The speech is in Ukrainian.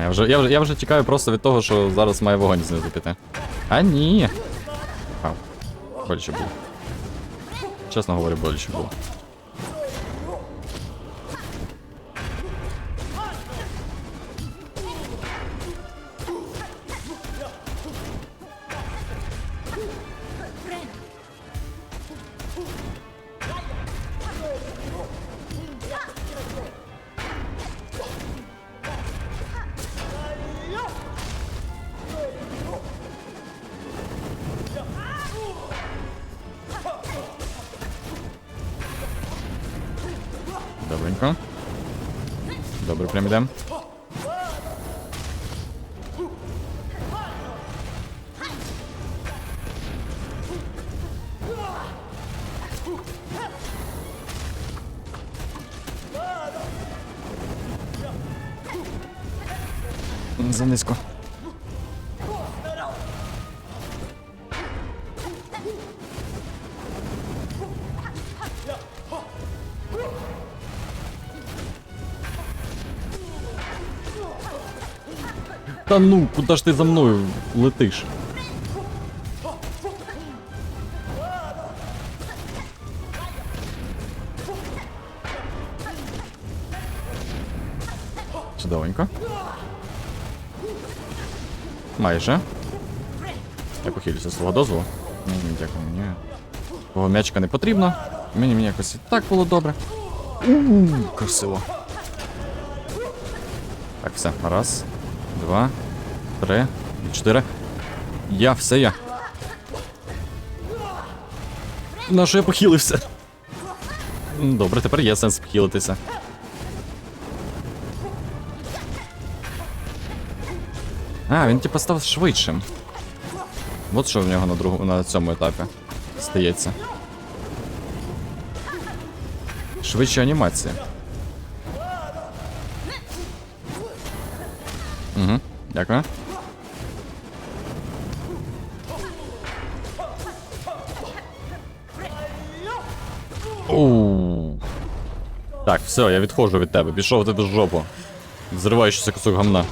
Я вже, я, вже, я вже тікаю просто від того, що зараз має вогонь знизу піти. А ні. Ау. Боляче було. Чесно говорю, боляче було. Добренько. Добре, прям ідем. Занизько. Та ну, куди ж ти за мною летиш? Чудовенько. Майже. Я похилюся з свого дозволу. Ні, ні, дякую, мені. Того м'ячика не потрібно. Мені мені якось і так було добре. Ууу, красиво. Так, все. Раз, два, три, чотири. Я, все я. На що я похилився? Добре, тепер є сенс похилитися. А, він типа став швидшим. От що в нього на другу на цьому етапі стається. Швидші анімації. Угу, дякую. Оу. Так, все, я відходжу від тебе. Пішов тебе в жопу. Взриваючися кусок гамна.